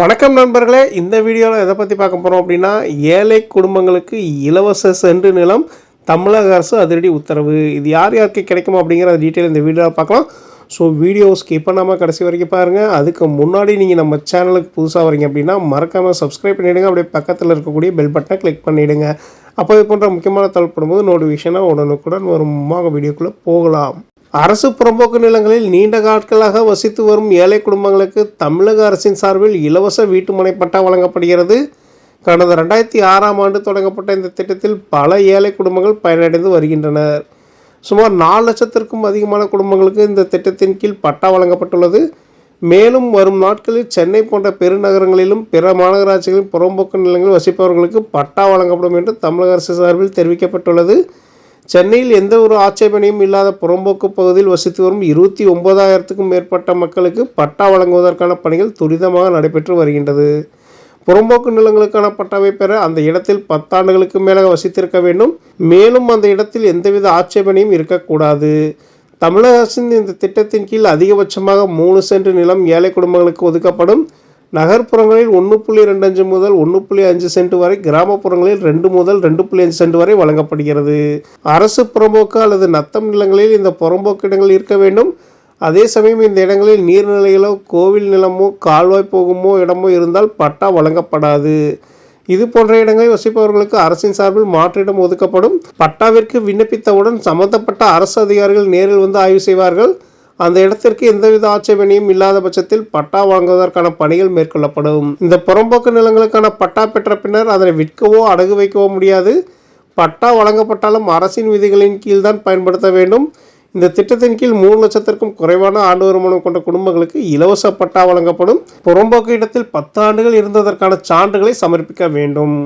வணக்கம் நண்பர்களே இந்த வீடியோவில் எதை பற்றி பார்க்க போகிறோம் அப்படின்னா ஏழை குடும்பங்களுக்கு இலவச சென்று நிலம் தமிழக அரசு அதிரடி உத்தரவு. இது யார் யாருக்கு கிடைக்கும் அப்படிங்கிற டீட்டெயில் இந்த வீடியோவில் பார்க்கலாம். ஸோ வீடியோ ஸ்கிப் பண்ணாமல் கடைசி வரைக்கும் பாருங்கள் அதுக்கு முன்னாடி நீங்கள் நம்ம சேனலுக்கு புதுசாக வரீங்க அப்படின்னா மறக்காமல் சப்ஸ்கிரைப் பண்ணிவிடுங்க அப்படியே பக்கத்தில் இருக்கக்கூடிய பெல் பட்டனை கிளிக் பண்ணிவிடுங்க அப்போ இது போன்ற முக்கியமான தகவல் போது நோட்டிஃபிகேஷனாக உடனுக்குடன் வரும். வாங்க வீடியோக்குள்ளே போகலாம். அரசு புறம்போக்கு நிலங்களில் நீண்ட நாட்களாக வசித்து வரும் ஏழை குடும்பங்களுக்கு தமிழக அரசின் சார்பில் இலவச வீட்டுமனை பட்டா வழங்கப்படுகிறது. கடந்த ரெண்டாயிரத்தி ஆறாம் ஆண்டு தொடங்கப்பட்ட இந்த திட்டத்தில் பல ஏழை குடும்பங்கள் பயனடைந்து வருகின்றனர். சுமார் நாலு லட்சத்திற்கும் அதிகமான குடும்பங்களுக்கு இந்த திட்டத்தின் கீழ் பட்டா வழங்கப்பட்டுள்ளது. மேலும் வரும் நாட்களில் சென்னை போன்ற பெருநகரங்களிலும் பிற மாநகராட்சிகளில் புறம்போக்கு நிலங்களில் வசிப்பவர்களுக்கு பட்டா வழங்கப்படும் என்று தமிழக அரசு சார்பில் தெரிவிக்கப்பட்டுள்ளது. சென்னையில் எந்த ஒரு ஆட்சேபனையும் இல்லாத புறம்போக்கு பகுதியில் வசித்து வரும் இருபத்தி ஒன்பதாயிரத்துக்கும் மேற்பட்ட மக்களுக்கு பட்டா வழங்குவதற்கான பணிகள் துரிதமாக நடைபெற்று வருகின்றது. புறம்போக்கு நிலங்களுக்கான பட்டாவை பெற அந்த இடத்தில் பத்தாண்டுகளுக்கு மேலாக வசித்திருக்க வேண்டும். மேலும் அந்த இடத்தில் எந்தவித ஆட்சேபனையும் இருக்கக்கூடாது. தமிழக அரசின் இந்த திட்டத்தின் கீழ் அதிகபட்சமாக மூணு சென்ட் நிலம் ஏழை குடும்பங்களுக்கு ஒதுக்கப்படும். நகர்ப்புறங்களில் ஒன்று புள்ளி ரெண்டு அஞ்சு முதல் ஒன்று புள்ளி அஞ்சு சென்ட் வரை கிராமப்புறங்களில் ரெண்டு முதல் ரெண்டு புள்ளி அஞ்சு சென்ட் வரை வழங்கப்படுகிறது. அரசு புறம்போக்கு அல்லது நத்தம் நிலங்களில் இந்த புறம்போக்கு இடங்கள் இருக்க வேண்டும். அதே சமயம் இந்த இடங்களில் நீர்நிலைகளோ கோவில் நிலமோ கால்வாய் போகுமோ இடமோ இருந்தால் பட்டா வழங்கப்படாது. இது போன்ற இடங்களில் வசிப்பவர்களுக்கு அரசின் சார்பில் மாற்றிடம் ஒதுக்கப்படும். பட்டாவிற்கு விண்ணப்பித்தவுடன் சம்பந்தப்பட்ட அரசு அதிகாரிகள் நேரில் வந்து ஆய்வு செய்வார்கள். அந்த இடத்திற்கு எந்தவித ஆட்சேபனையும் இல்லாத பட்சத்தில் பட்டா வாங்குவதற்கான பணிகள் மேற்கொள்ளப்படும். இந்த புறம்போக்கு நிலங்களுக்கான பட்டா பெற்ற பின்னர் அதனை விற்கவோ அடகு வைக்கவோ முடியாது. பட்டா வழங்கப்பட்டாலும் அரசின் விதிகளின் கீழ் தான் பயன்படுத்த வேண்டும். இந்த திட்டத்தின் கீழ் மூணு லட்சத்திற்கும் குறைவான ஆண்டு வருமானம் கொண்ட குடும்பங்களுக்கு இலவச பட்டா வழங்கப்படும். புறம்போக்கு இடத்தில் பத்து ஆண்டுகள் இருந்ததற்கான சான்றுகளை சமர்ப்பிக்க வேண்டும்.